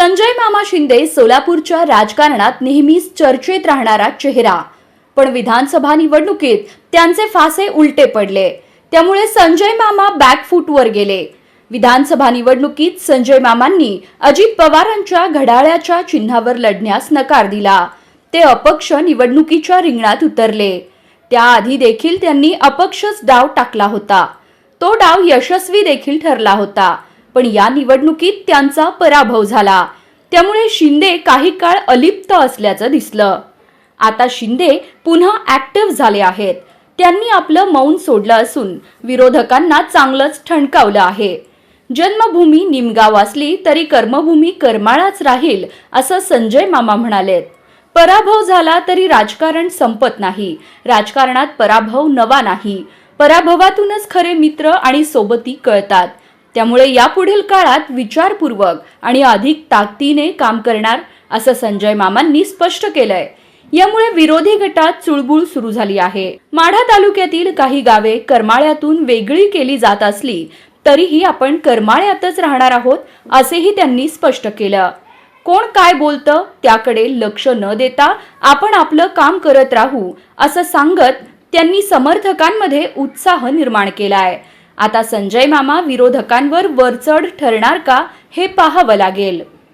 संजय मामा शिंदे सोलापूरच्या राजकारणात नेहमीच चर्चेत राहणारा चेहरा. पण विधानसभा निवडणुकीत त्यांचे फासे उलटे पडले. त्यामुळे संजय मामा बॅकफूटवर गेले. विधानसभा निवडणुकीत संजय मामांनी अजित पवारांच्या घड्याळ्याच्या चिन्हावर लढण्यास नकार दिला. ते अपक्ष निवडणुकीच्या रिंगणात उतरले. त्याआधी देखील त्यांनी अपक्षच डाव टाकला होता. तो डाव यशस्वी देखील ठरला होता. पण या निवडणुकीत त्यांचा पराभव झाला. त्यामुळे शिंदे काही काळ अलिप्त असल्याचं दिसलं. आता शिंदे पुन्हा ऍक्टिव्ह झाले आहेत. त्यांनी आपलं मौन सोडलं असून विरोधकांना चांगलंच ठणकावलं आहे. जन्मभूमी निमगाव असली तरी कर्मभूमी करमाळाच राहील असं संजय मामा म्हणालेत. पराभव झाला तरी राजकारण संपत नाही. राजकारणात पराभव नवा नाही. पराभवातूनच खरे मित्र आणि सोबती कळतात. त्यामुळे यापुढील काळात विचारपूर्वक आणि अधिक ताकदीने काम करणार असं संजय मामांनी स्पष्ट केलंय. यामुळे विरोधी गटात चुळबुळ सुरू झाली आहे. माढा तालुक्यातील काही गावे करमाळ्यातून वेगळी केली जात असली तरीही आपण करमाळ्यातच राहणार आहोत असेही त्यांनी स्पष्ट केलं. कोण काय बोलतं त्याकडे लक्ष न देता आपण आपलं काम करत राहू असं सांगत त्यांनी समर्थकांमध्ये उत्साह निर्माण केलाय. आता संजय मामा विरोधकांवर वरचढ ठरणार का हे पाहावं लागेल.